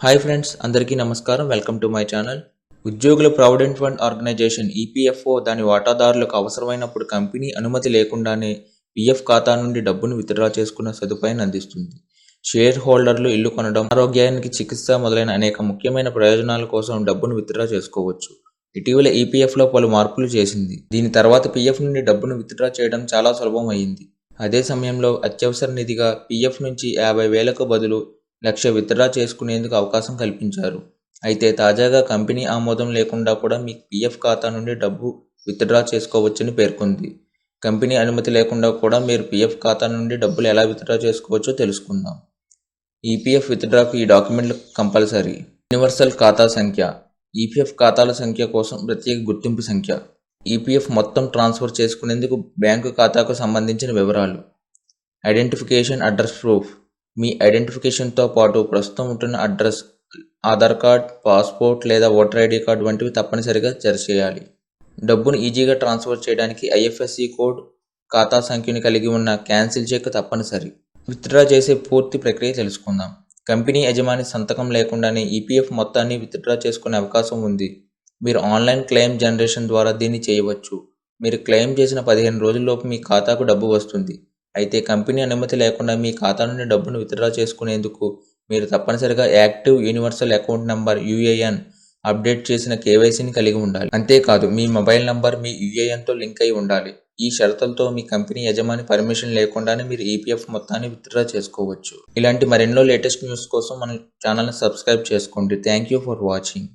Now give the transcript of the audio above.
Hi friends అందరికీ నమస్కారం. Welcome to my channel ఉద్యోగుల ప్రావిడెంట్ ఫండ్ ఆర్గనైజేషన్ ఈపీఎఫ్ఓ దాని వాటాదారులకు అవసరమైనప్పుడు కంపెనీ అనుమతి లేకుండానే పీఎఫ్ ఖాతా నుండి డబ్బును విత్డ్రా చేసుకున్న సదుపాయాన్ని అందిస్తుంది. షేర్ హోల్డర్లు ఇల్లు కొనడం ఆరోగ్యానికి చికిత్స మొదలైన అనేక ముఖ్యమైన ప్రయోజనాల కోసం డబ్బును విత్డ్రా చేసుకోవచ్చు. ఇటీవల ఈపీఎఫ్లో పలు మార్పులు చేసింది. దీని తర్వాత పీఎఫ్ నుండి డబ్బును విత్డ్రా చేయడం చాలా సులభం అయింది అదే సమయంలో అత్యవసర నిధిగా పీఎఫ్ నుంచి యాభై వేలకు బదులు లక్ష విత్డ్రా చేసుకునేందుకు అవకాశం కల్పించారు. అయితే తాజాగా కంపెనీ ఆమోదం లేకుండా కూడా మీ పీఎఫ్ ఖాతా నుండి డబ్బు విత్డ్రా చేసుకోవచ్చని పేర్కొంది. కంపెనీ అనుమతి లేకుండా కూడా మీరు పీఎఫ్ ఖాతా నుండి డబ్బులు ఎలా విత్డ్రా చేసుకోవచ్చో తెలుసుకుందాం. ఈపీఎఫ్ విత్డ్రాకు ఈ డాక్యుమెంట్లు కంపల్సరీ. యూనివర్సల్ ఖాతా సంఖ్య. ఈపీఎఫ్ ఖాతాల సంఖ్య కోసం ప్రత్యేక గుర్తింపు సంఖ్య. ఈపీఎఫ్ మొత్తం ట్రాన్స్ఫర్ చేసుకునేందుకు బ్యాంకు ఖాతాకు సంబంధించిన వివరాలు. Identification address proof. మీ ఐడెంటిఫికేషన్తో పాటు ప్రస్తుతం ఉంటున్న అడ్రస్ ఆధార్ కార్డ్ పాస్పోర్ట్ లేదా ఓటర్ ఐడి కార్డ్ వంటివి తప్పనిసరిగా చేయాలి. డబ్బును ఈజీగా ట్రాన్స్ఫర్ చేయడానికి ఐఎఫ్ఎస్సి కోడ్ ఖాతా సంఖ్యను కలిగి ఉన్న క్యాన్సిల్ చెక్ తప్పనిసరి. విత్డ్రా చేసే పూర్తి ప్రక్రియ తెలుసుకుందాం. కంపెనీ యజమాని సంతకం లేకుండానే ఈపీఎఫ్ మొత్తాన్ని విత్డ్రా చేసుకునే అవకాశం ఉంది. మీరు ఆన్లైన్ క్లెయిమ్ జనరేషన్ ద్వారా దీన్ని చేయవచ్చు. మీరు క్లెయిమ్ చేసిన పదిహేను రోజుల్లోపు మీ ఖాతాకు డబ్బు వస్తుంది. అయితే కంపెనీ అనుమతి లేకుండా మీ ఖాతా నుండి డబ్బును విత్డ్రా చేసుకునేందుకు మీరు తప్పనిసరిగా active universal account number UAN update చేసిన కేవైసీని కలిగి ఉండాలి. అంతేకాదు మీ మొబైల్ నంబర్ మీ యూఏఎన్తో లింక్ అయి ఉండాలి. ఈ షరతులతో మీ కంపెనీ యజమాని పర్మిషన్ లేకుండానే మీరు ఈపీఎఫ్ మొత్తాన్ని విత్డ్రా చేసుకోవచ్చు. ఇలాంటి మరెన్నో లేటెస్ట్ న్యూస్ కోసం మన ఛానల్ని సబ్స్క్రైబ్ చేసుకోండి. Thank you for watching.